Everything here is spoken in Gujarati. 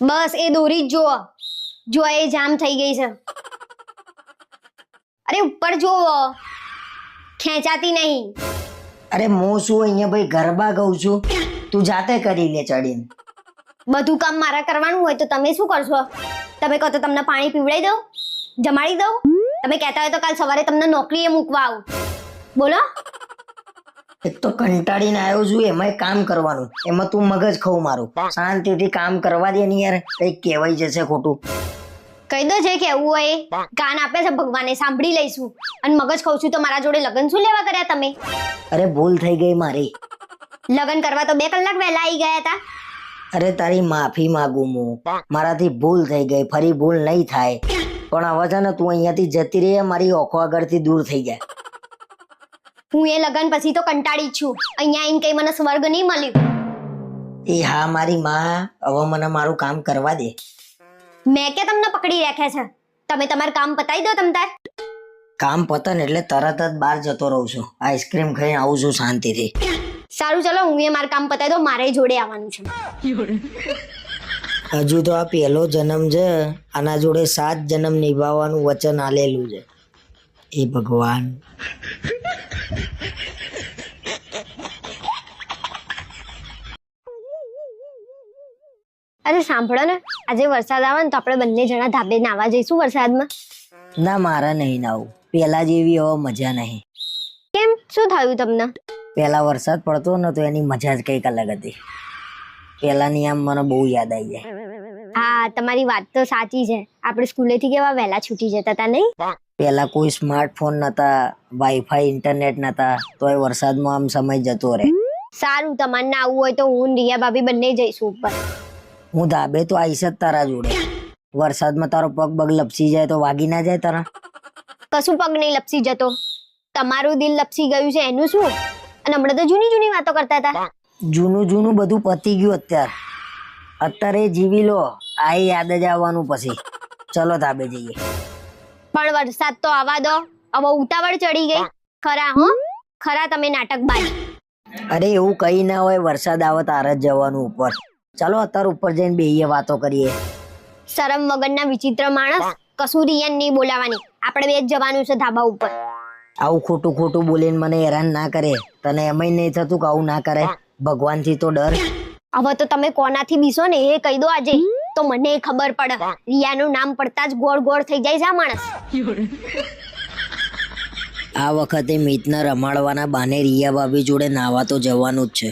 બસ એ દોરી જ જુઓ. જો એ જામ થઈ ગઈ છે. અરે ઉપર જુઓ. ખેંચાતી નહીં. અરે હું શું અહીંયા ભાઈ ગરબા ગાઉં છું? તું જાતે કરી લે ચડીને. બધું કામ મારા કરવાનું હોય તો તમે શું કરશો? તમે કહો તો તમને પાણી પીવડાવી દઉં? જમાડી દઉં? તમે કહેતા હોય તો કાલ સવારે તમને નોકરીએ મૂકવા આવું. બોલો? એક તો કંટાળીને આવ્યો છું એમાં કામ કરવાનું. એમાં તું મગજ ખવું મારું. શાંતિથી કામ કરવા દે ને યાર કંઈક કહેવાય જશે ખોટું. કહી દો જે કેવું હોય કાન આપે છે ભગવાને સાંભળી લઈશું. અને મગજ ખાઉં છું તો મારા જોડે લગ્ન શું લેવા કર્યા તમે? અરે ભૂલ થઈ ગઈ મારી. લગ્ન કરવા તો બે કલાક વહેલા આવી ગયા હતા. અરે તારી માફી માંગુ હું. મારાથી ભૂલ થઈ ગઈ ફરી ભૂલ નહીં થાય. પણ હવે છે ને તું અહીંયાથી જતી રહી મારી ઓખો આગળથી દૂર થઈ જાય. હું એ લગ્ન પછી તો કંટાળી છું. અહીંયા આવીને કઈ મને સ્વર્ગ નહીં મળ્યું. એ હા મારી માં. હવે મને મારું કામ કરવા દે. મેં કે તમને પકડી રાખ્યા છે? તમે તમારું કામ પતાવી દો તમ તાર. કામ પતન એટલે તરત જ બહાર જતો રહું છું. આઈસ્ક્રીમ ખાઈને આવું છું શાંતિથી. સારું ચલો હું એ મારું કામ પતાવી દો મારે જોડે આવવાનું છે. હજુ તો આ પહેલો જન્મ છે. આના જોડે સાત જન્મ નિભાવવાનું વચન આલેલું છે. એ ભગવાન. અરે સાંભળો ને આજે વરસાદ આવે ને તો આપણે બંને જણા ધાબે નાવા જઈશું વરસાદમાં. ના મારા નહીં નાવું. પેલા જેવી હવે મજા નહીં. કેમ? શું થયું તમને? પેલા વરસાદ પડતો ને તો એની મજા જ કંઈક અલગ હતી. પેલાની આમ મને બહુ યાદ આવી જાય. હા તમારી વાત તો સાચી છે. આપણે સ્કૂલેથી કેવા વહેલા છૂટી જતા હતા નહીં? પેલા કોઈ સ્માર્ટફોન નતા વાઈફાઈ ઇન્ટરનેટ નતા તો એ વરસાદમાં આમ સમય જતો રહે. સારું તમારે ના આવવું હોય તો હું રિયા ભાભી બંને જઈશું ઉપર. હું ધાબે તો આવીશ જ તારા જોડે. વરસાદમાં તારો પગ બગ લપસી જાય તો વાગી ના જાય તારા. કશું પગ નહીં લપસી જતો. તમારું દિલ લપસી ગયું છે એનું શું? અને હમણાં તો જૂની જૂની વાતો કરતા હતા. જૂનું જૂનું બધું પતી ગયું અત્યારે. અત્યારે જીવી લો આ યાદ જ આવવાનું પછી. ચલો ધાબે જઈએ. પણ વરસાદ તો આવા દો. હવે ઉતાવળ ચડી ગઈ. ખરા હો? ખરા તમે નાટક બાજી. અરે એવું કઈ ના હોય વરસાદ આવે તારે જ જવાનું ઉપર. ચાલો અત્યારે ઉપર જઈને બેહીએ વાતો કરીએ. શરમ વગરના વિચિત્ર માણસ કશું રિયાન નહીં બોલાવાની. આપણે બે જ જવાનું છે ધાબા ઉપર. આવું ખોટું ખોટું બોલીને મને હેરાન ના કરે. તને એમય નહીં થતું કે આવું ના કરે. ભગવાનથી તો ડર. હવે તો તમે કોનાથી બીસો ને એ કહી દો આજે. તો મને ખબર પડે. રિયાનું નામ પડતા જ ગોળ ગોળ થઈ જાય છે આ માણસ. આ વખતે મિતને રમાડવાના બાને રિયા ભાભી જોડે નાવા તો જવાનું જ છે.